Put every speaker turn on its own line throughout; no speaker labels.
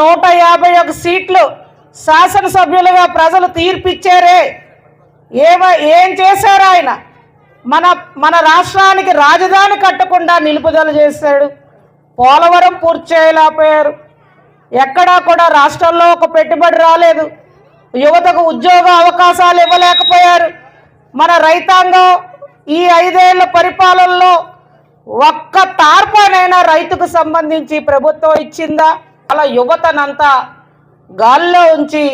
నూట యాభై ఒక సీట్లు శాసనసభ్యులుగా ప్రజలు తీర్పిచ్చారే. ఏమ ఏం చేశారు ఆయన? మన మన రాష్ట్రానికి రాజధాని కట్టకుండా నిలుపుదల చేశాడు. పోలవరం పూర్తి చేయలేకపోయారు ఎక్కడా కూడా రాష్ట్రంలో ఒక పెట్టుబడి రాలేదు. యువతకు ఉద్యోగ అవకాశాలు ఇవ్వలేకపోయారు. మన రైతాంగం ఈ ఐదేళ్ళ పరిపాలనలో ఒక్క తార్పానైనా రైతుకు సంబంధించి ప్రభుత్వం ఇచ్చిందా? అలా యువతనంతా గాల్లో ఉంచి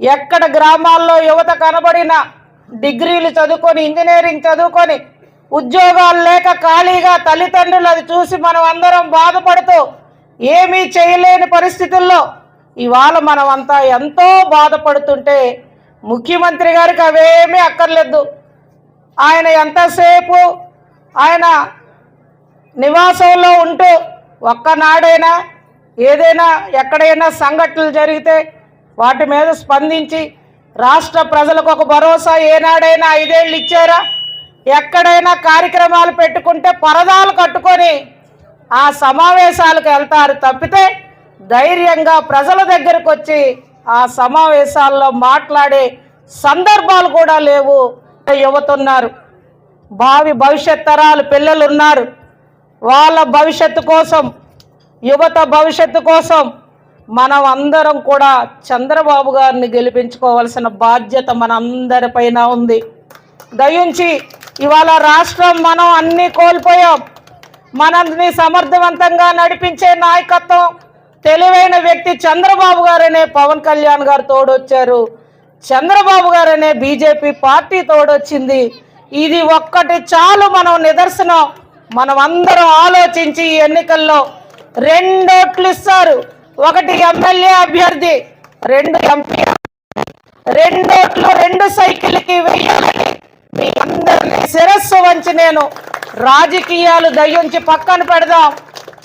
ఎక్కడ గ్రామాల్లో యువత కనబడినా డిగ్రీలు చదువుకొని ఇంజనీరింగ్ చదువుకొని ఉద్యోగాలు లేక ఖాళీగా తల్లిదండ్రులు అది చూసి మనం అందరం బాధపడుతూ ఏమీ చేయలేని పరిస్థితుల్లో ఇవాళ మనం అంతా ఎంతో బాధపడుతుంటే ముఖ్యమంత్రి గారికి అవేమీ అక్కర్లేదు. ఆయన ఎంతసేపు ఆయన నివాసంలో ఉంటూ ఒక్కనాడైనా ఏదైనా ఎక్కడైనా సంఘటనలు జరిగితే వాటి మీద స్పందించి రాష్ట్ర ప్రజలకు ఒక భరోసా ఏనాడైనా ఐదేళ్ళు ఇచ్చారా? ఎక్కడైనా కార్యక్రమాలు పెట్టుకుంటే పరదాలు కట్టుకొని ఆ సమావేశాలకు వెళ్తారు తప్పితే ధైర్యంగా ప్రజల దగ్గరకు వచ్చి ఆ సమావేశాల్లో మాట్లాడే సందర్భాలు కూడా లేవు. యువత ఉన్నారు భావి భవిష్యత్ తరాలు పిల్లలు ఉన్నారు వాళ్ళ భవిష్యత్తు కోసం యువత భవిష్యత్తు కోసం మనం అందరం కూడా చంద్రబాబు గారిని గెలిపించుకోవాల్సిన బాధ్యత మనందరిపైన ఉంది. దయించి ఇవాళ రాష్ట్రం మనం అన్నీ కోల్పోయాం. మనల్ని సమర్థవంతంగా నడిపించే నాయకత్వం తెలివైన వ్యక్తి చంద్రబాబు గారనే పవన్ కళ్యాణ్ గారు తోడొచ్చారు. చంద్రబాబు గారనే బీజేపీ పార్టీ తోడొచ్చింది. ఇది ఒక్కటి చాలు మనం నిదర్శనం. మనం అందరం ఆలోచించి ఈ ఎన్నికల్లో రెండోట్లు ఇస్తారు. ఒకటి ఎమ్మెల్యే అభ్యర్థి రెండు ఎంపీ. రెండోట్లు రెండు సైకిల్కి వెయ్యాలని మీ అందరినీ శిరస్సు వంచి నేను రాజకీయాలు దయ్యుంచి పక్కన పెడదాం.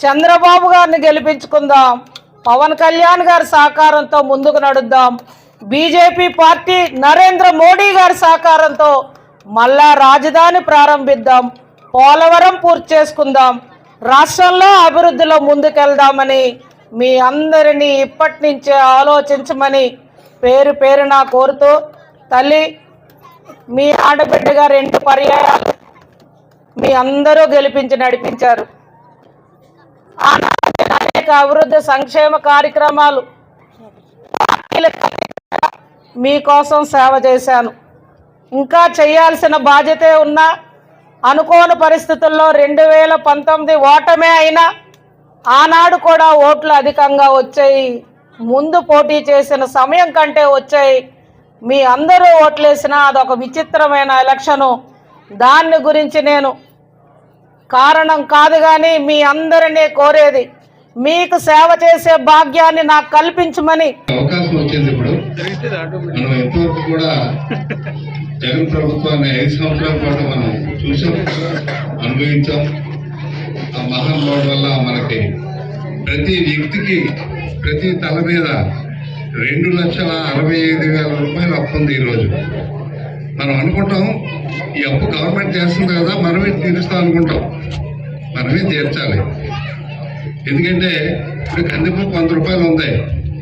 చంద్రబాబు గారిని గెలిపించుకుందాం. పవన్ కళ్యాణ్ గారి సహకారంతో ముందుకు నడుద్దాం. బీజేపీ పార్టీ నరేంద్ర మోడీ గారి సహకారంతో మళ్ళా రాజధాని ప్రారంభిద్దాం. పోలవరం పూర్తి చేసుకుందాం. రాష్ట్రంలో అభివృద్ధిలో ముందుకెళ్దామని మీ అందరినీ ఇప్పటి నుంచే ఆలోచించమని పేరు పేరున కోరుతూ తల్లి మీ ఆడబిడ్డగా రెండు పర్యాయాలు మీ అందరూ గెలిపించి నడిపించారు. అనేక అభివృద్ధి సంక్షేమ కార్యక్రమాలు మీకోసం సేవ చేశాను. ఇంకా చేయాల్సిన బాధ్యతే ఉన్నా అనుకోని పరిస్థితుల్లో రెండు వేల పంతొమ్మిది ఓటమే అయినా ఆనాడు కూడా ఓట్లు అధికంగా వచ్చాయి. ముందు పోటీ చేసిన సమయం కంటే వచ్చాయి. మీ అందరూ ఓట్లేసినా అదొక విచిత్రమైన ఎలక్షను. దాన్ని గురించి నేను కారణం కాదు కానీ మీ అందరినీ కోరేది మీకు సేవ చేసే భాగ్యాన్ని నాకు కల్పించమని.
అవకాశం వచ్చింది ఇప్పుడు. మనం ఇంతవరకు కూడా జగన్ ప్రభుత్వాన్ని ఐదు సంవత్సరాల పాటు మనం చూసాం అనుభవించాం. ఆ మహానుభావుడు వల్ల మనకి ప్రతి వ్యక్తికి ప్రతి తల మీద రెండు లక్షల అరవై ఐదు వేల రూపాయలు అప్పు ఉంది ఈరోజు. మనం అనుకుంటాం ఈ అప్పు గవర్నమెంట్ చేస్తుంది కదా మనమే తీరుస్తాం అనుకుంటాం. మనమే తీర్చాలి. ఎందుకంటే ఇప్పుడు కందిపప్పు వంద రూపాయలు ఉంది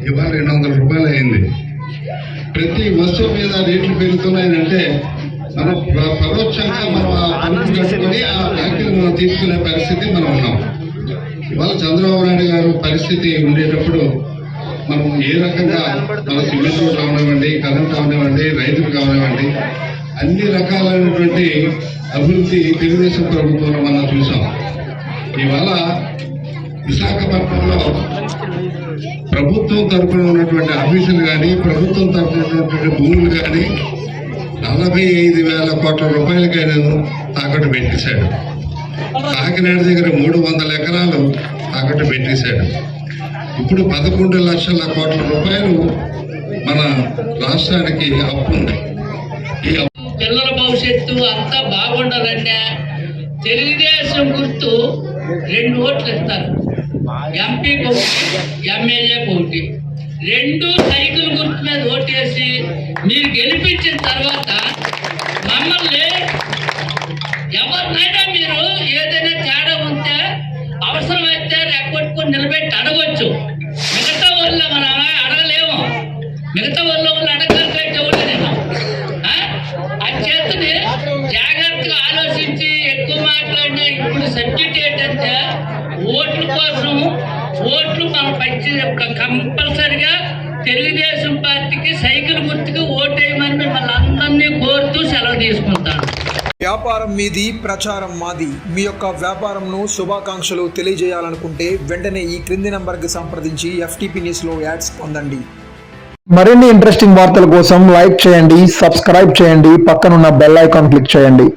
ఇవాళ రెండు వందల రూపాయలు అయింది. ప్రతి వస్తువు మీద రేట్లు పెరుగుతున్నాయంటే మనం ప్ర- పరోక్షంగా మనం ఆ మనం తీసుకునే పరిస్థితి మనం ఉన్నాం. ఇవాళ చంద్రబాబు నాయుడు గారు పరిస్థితి ఉండేటప్పుడు మనం ఏ రకంగా మన సిమెంట్ రోడ్లు అవనివ్వండి కరెంట్ అవనివ్వండి రైతులు కావనివ్వండి అన్ని రకాలైనటువంటి అభివృద్ధి తెలుగుదేశం ప్రభుత్వంలో మనం చూసాం. ఇవాళ విశాఖపట్నంలో ప్రభుత్వం తరఫున ఉన్నటువంటి ఆఫీసులు కానీ ప్రభుత్వం తరఫున ఉన్నటువంటి భూములు కానీ నలభై ఐదు వేల కోట్ల రూపాయలకి తాకట్టు పెట్టేశాడు. కాకినాడ దగ్గర మూడు వందల ఎకరాలు తాకట్టు పెట్టేశాడు. ఇప్పుడు పదకొండు లక్షల కోట్ల రూపాయలు మన రాష్ట్రానికి అప్పు ఉంది. ఈ
పిల్లల భవిష్యత్తు అంతా బాగుండాలంటే తెలుగుదేశం గుర్తు రెండు ఓట్లు ఇస్తారు. ఎంపీకి ఒకటి ఎమ్మెల్యేకి ఒకటి. రెండు సైకిల్ గుర్తు మీద ఓటేసి మీరు గెలిపించిన తర్వాత మమ్మల్ని ఎవరినైనా మీరు ఏదైనా తేడా ఉంటే అవసరమైతే రెక్కొట్టుకుని నిలబెట్టి అడగొచ్చు. మిగతా వాళ్ళు మనం అడగలేము. మిగతా వాళ్ళు అడగలిగితే ఉండలేము అది చేస్తుంది జాగ్రత్తగా ఆలోచించి ఎక్కువ మాట్లాడినా ఇప్పుడు సబ్జెక్ట్ ఏంటంటే ఓట్ల కోసం ఓట్లు మనం పంచి కంపల్సరిగా తెలుగుదేశం పార్టీకి సైకిల్ గుర్తుకు ఓటేయమని మిమ్మల్ని అందరినీ కోరుతూ సెలవు తీసుకుంటాను.
వ్యాపారం మీది ప్రచారం మాది. మీ యొక్క వ్యాపారంను శుభాకాంక్షలు తెలియజేయాలనుకుంటే వెంటనే ఈ క్రింది నంబర్కి సంప్రదించి ఎఫ్టీపీ న్యూస్లో యాడ్స్ పొందండి.
మరిన్ని ఇంట్రెస్టింగ్ వార్తల కోసం లైక్ చేయండి సబ్స్క్రైబ్ చేయండి పక్కనున్న బెల్ ఐకాన్ క్లిక్ చేయండి.